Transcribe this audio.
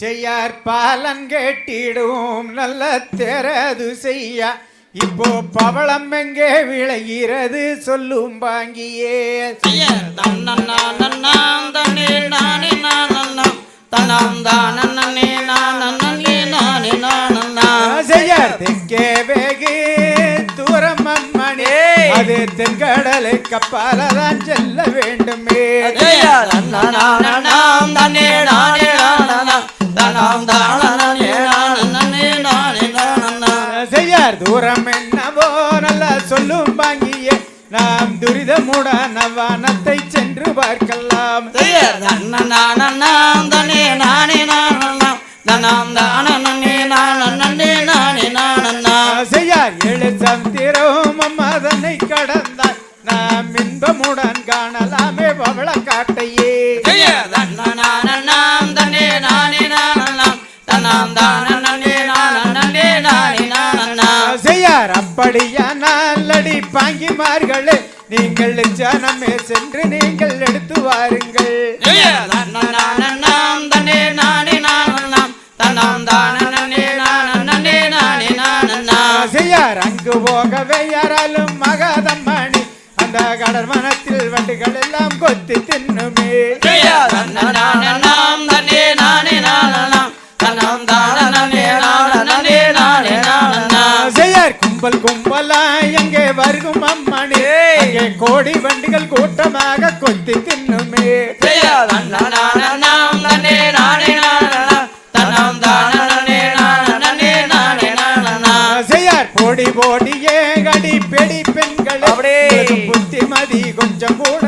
செய்யார் பாலன் கேட்டிடும் நல்ல தெரது செய்ய. இப்போ பவளம் எங்கே விளைகிறது சொல்லும் பாங்கியே. தெற்கே வேகு தூரம் அம்மணி அது தென்கடலை கப்பால தான் செல்ல வேண்டுமே. செய்யார் தூரம் என்னவோ நல்லா சொல்லும் பாங்கியே. நாம் துரிதமுடன் நவானத்தை சென்று பார்க்கலாம். தன்னனானனாம் தன்னே நானே நானன்னா தன்னாம் தானன்னே நானன்னே நானே நானன்னா. செய்யார் ஏழு சந்திரம் அம்மாதனை கடந்தார். நாம் இன்பமுடன் காணலாமே பவள காட்டையே. ஐயர் பாங்கிமார்களே நீங்கள் ஜனமே சென்று நீங்கள் எடுத்து வாருங்கள் தன்னே நானே நானன்னாம் தன்னாம் நானன்னே நானே நானன்னா செய்யார் அங்கு போகவே யாராலும் மகாதம்மணி அந்த கடல் மனத்தில் வண்டுகள் எல்லாம் கொத்தி தின்னுமே தன்னனானனாம் தன்னே நானே நானன்னாம் தன்னாம் நானன்னே நானே நானன்னா செய்யார் கும்பல் கும்பலா எங்கே வருகும் அம்மணி கோடி வண்டிகள் கூட்டமாக கொத்தி தின்னுமே பொடி பொடியே கடி பெடி பெண்கள் புத்திமதி கொஞ்சம் கூட